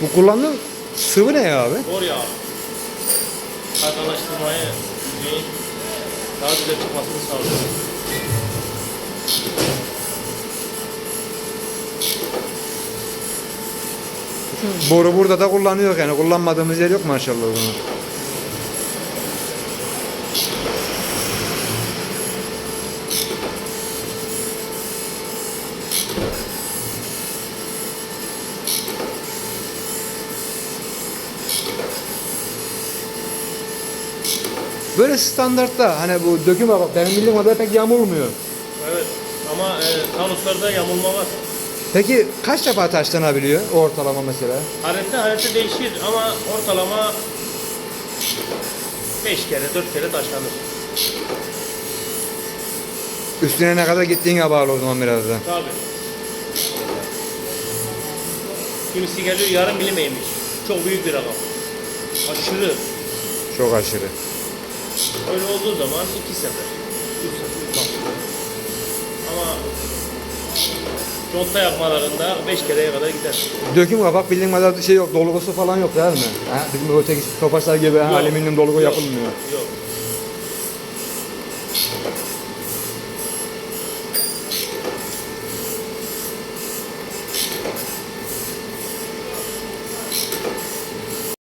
Bu kullandığın sıvı ne ya abi? Bor yağı. Kargalaştırmayı, yüzeyin daha güzel çıkmasını sağlıyor. Boru burada da kullanıyor yani. Kullanmadığımız yer yok maşallah o zaman. Böyle standartta hani bu döküm bak benim bildiğim kadar pek yamulmuyor. Evet ama e, Taluslarda yamulma var. Peki kaç defa taşlanabiliyor ortalama mesela? Harette harette değişir ama ortalama 5 kere 4 kere taşlanır. Üstüne ne kadar gittiğine bağlı o zaman biraz da. Tabi. Kimisi geliyor yarım milim eğmiş. Çok büyük bir rakam. Aşırı. Çok aşırı. Öyle olduğu zaman iki sefer. Üç sefer. Tamam. Ama conta yapmalarında beş kereye kadar gider. Döküm kapak bildiğin kadar şey yok, dolgusu falan yok değil mi? Ha, bizim öteki topaçlar gibi ha, alüminyum dolgu yok. yapılmıyor. Yok.